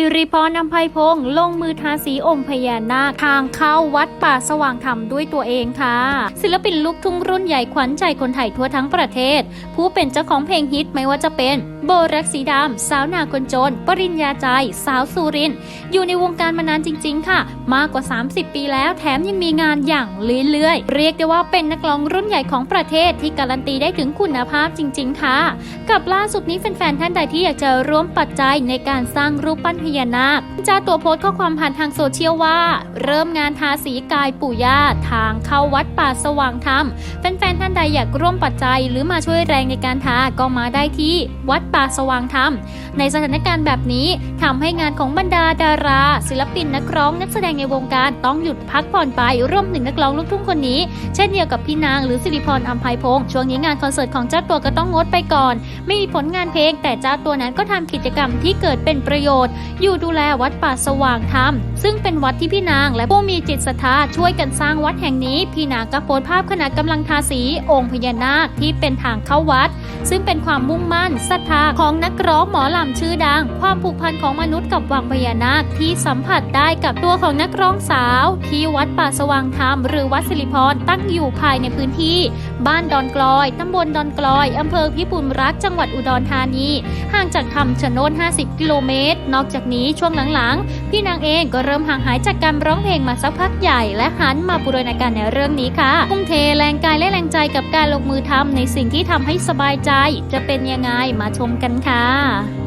สิริพรนำไพพงศ์ลงมือทาสีองค์พญานาคทางเข้าวัดป่าสว่างธรรมด้วยตัวเองค่ะ ศิลปินลูกทุ่งรุ่นใหญ่ขวัญใจคนไทยทั่วทั้งประเทศ ผู้เป็นเจ้าของเพลงฮิตไม่ว่าจะเป็นโบรักสีดำสาวนาคนจน ปริญญาใจ สาวสุริน อยู่ในวงการมานานจริง ๆ ค่ะ มากกว่า 30 ปีแล้วแถมยังมีงานอย่างเรื่อยๆ เรียกได้ว่าเป็นนักร้องรุ่นใหญ่ของประเทศที่การันตีได้ถึงคุณภาพจริง ๆ ค่ะ กับล่าสุดนี้แฟนๆท่านใดที่อยากจะร่วมปัจจัยในการสร้างรูปปั้นญานาค เจ้าตัวโพสต์ข้อความผ่านทางโซเชียลว่า เริ่มงานทาสีกายปู่ย่าทางเข้าวัดป่าสว่างธรรมแฟนๆท่านใดอยากร่วมปัจจัย หรือมาช่วยแรงในการทาก็มาได้ที่วัดป่าสว่างธรรมในสถานการณ์แบบนี้ทำให้งานของบรรดาดารา ศิลปินนักร้องนักแสดงในวงการต้องหยุดพักผ่อนไปร่วมถึงนักร้องลูกทุ่งคนนี้ เช่นเดียวกับพี่นางหรือสิริพรอัมภัยพงษ์ช่วงนี้งานคอนเสิร์ตของเจ้าตัวก็ต้องงดไปก่อน ไม่มีผลงานเพลง แต่เจ้าตัวนั้นก็ทำกิจกรรมที่เกิดเป็นประโยชน์ อยู่ดูแลวัดป่าสว่างธรรม ซึ่งเป็นวัดที่พี่นางและผู้มีจิตศรัทธาช่วยกันสร้างวัดแห่งนี้ พี่นางก็โพสต์ภาพขณะกำลังทาสีองค์พญานาคที่เป็นทางเข้าวัด ซึ่งเป็นความมุ่งมั่นศรัทธาของนักร้องหมอลำชื่อดัง ความผูกพันของมนุษย์กับวังพญานาคที่สัมผัสได้กับตัวของนักร้องสาว ที่วัดป่าสว่างธรรม หรือวัดสิริพรตั้งอยู่ภายในพื้นที่ บ้านดอนกลอยตำบลดอนกลอยอำเภอพิบูลรักษ์จังหวัดอุดรธานี ห่างจากคำชะโนด50 กิโลเมตร นอกจากนี้ช่วงหลังๆพี่นางเองก็เริ่มห่างหายจากการร้องเพลงมาสักพักใหญ่ และหันมาบูรณาการในเรื่องนี้ค่ะทุ่มเทแรงกายและแรงใจกับการลงมือทำในสิ่งที่ทำให้สบายใจ จะเป็นยังไงมาชมกันค่ะ